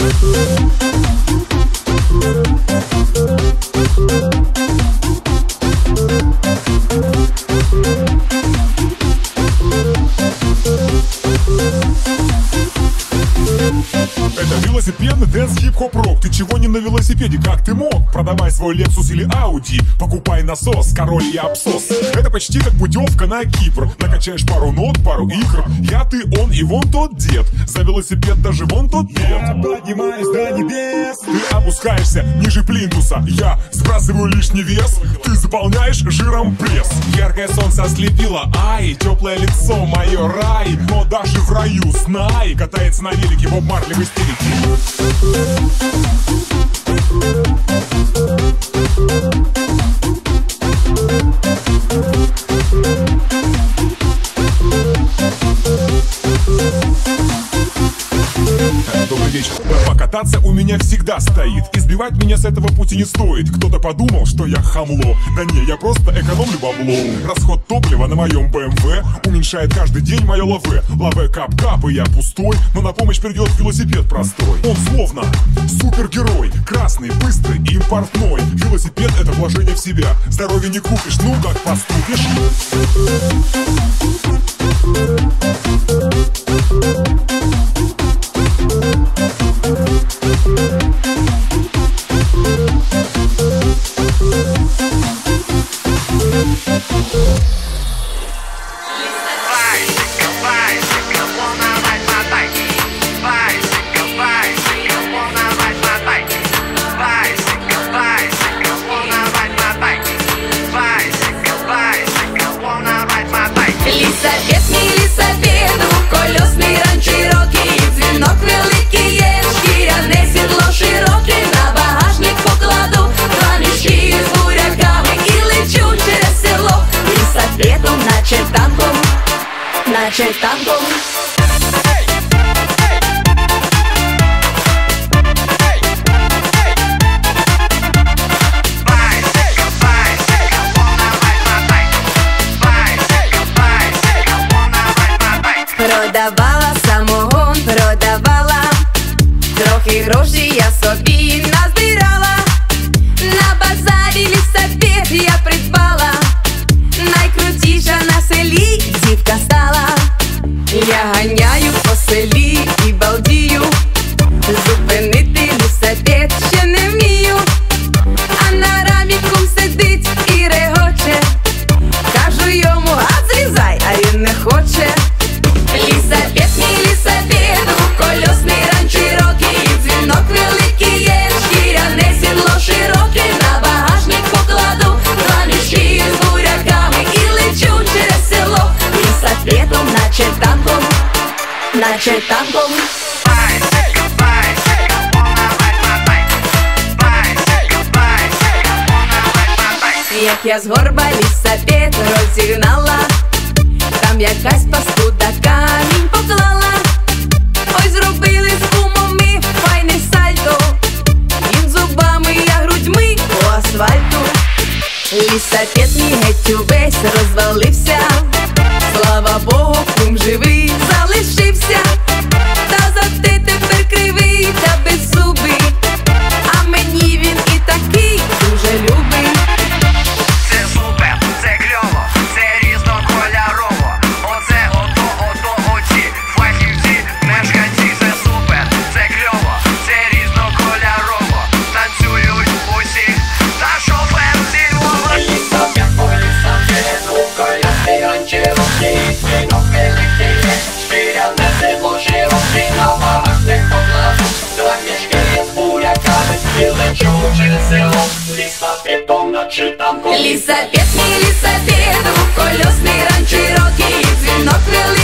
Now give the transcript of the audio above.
Это велосипедный дэнс хип-хоп рок. Ты чего не на велосипеде, как ты мог? Продавай свой Lexus или Audi. Покупай насос, король и абсос Это почти как путевка на Кипр. Накачаешь пару нот, пару икр. Я, ты, он и вон тот дед. За велосипед даже вон тот дед. Я поднимаюсь до небес. Ты опускаешься ниже плинтуса. Я сбрасываю лишний вес. Ты заполняешь жиром пресс. Яркое солнце ослепило, ай Теплое лицо мое рай. Но даже в раю знай Катается на велике Боб Марли в истерике Thank you. Покататься у меня всегда стоит. Избивать меня с этого пути не стоит. Кто-то подумал, что я хамло. Да не, я просто экономлю бабло. Расход топлива на моем БМВ уменьшает каждый день мое лаве. Лаве кап-кап, и я пустой. Но на помощь придет велосипед простой. Он словно супергерой. Красный, быстрый и импортной. Велосипед это вложение в себя. Здоровье не купишь, ну как поступишь. Bicycle, cachetazos. My bike. Як я з горба лісапет розігнала, там якась паскуда камінь поклала. Ой, зробили з кумом ми файне сальто. Він зубами, я грудьми по асфальту. Лісапет мій геть увесь розвалився. Лисапетом на читанку Лисапет, не лисапет, двухколесный ранчерок и венок крылья